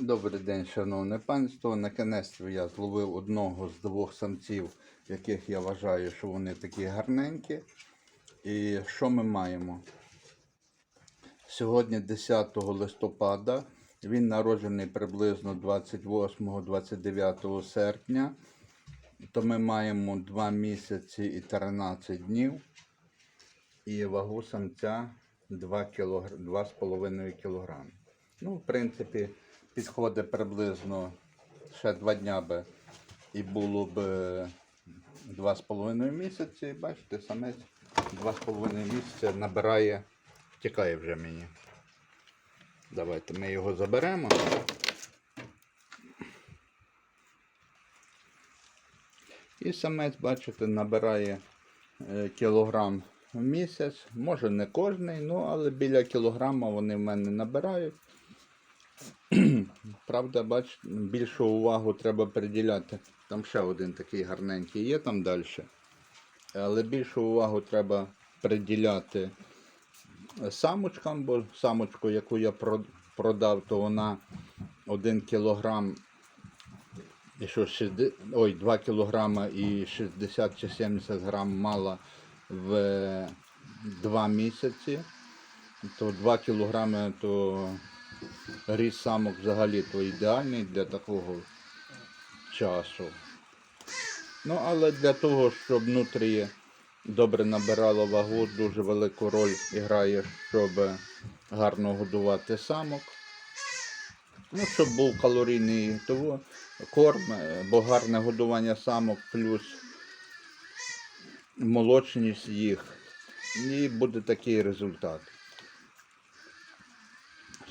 Добрий день, шановне панство. Наконець я зловив одного з двох самців, яких я вважаю, що вони такі гарненькі. І що ми маємо? Сьогодні 10 листопада. Він народжений приблизно 28-29 серпня. То ми маємо 2 місяці і 13 днів. І вагу самця 2 кілогр... 2,5 кг. Ну, в принципі, підходить приблизно ще 2 дня би і було б 2,5 місяці. Бачите, самець 2,5 місяця набирає, втікає вже мені. Давайте ми його заберемо. І самець, бачите, набирає е, кілограм в місяць. Може не кожний, ну але біля кілограма вони в мене набирають. Правда, бачите, більшу увагу треба приділяти. Там ще один такий гарненький є там далі. Але більшу увагу треба приділяти самочкам, бо самочку, яку я продав, то вона 1 кілограм і що 60, ой, 2 кілограма і 60 чи 70 грам мала в 2 місяці, то 2 кілограми то ріс самок взагалі то ідеальний для такого часу. Ну, але для того, щоб внутрі добре набирало вагу, дуже велику роль грає, щоб гарно годувати самок. Ну, щоб був калорійний того, корм, бо гарне годування самок плюс молочність їх. І буде такий результат.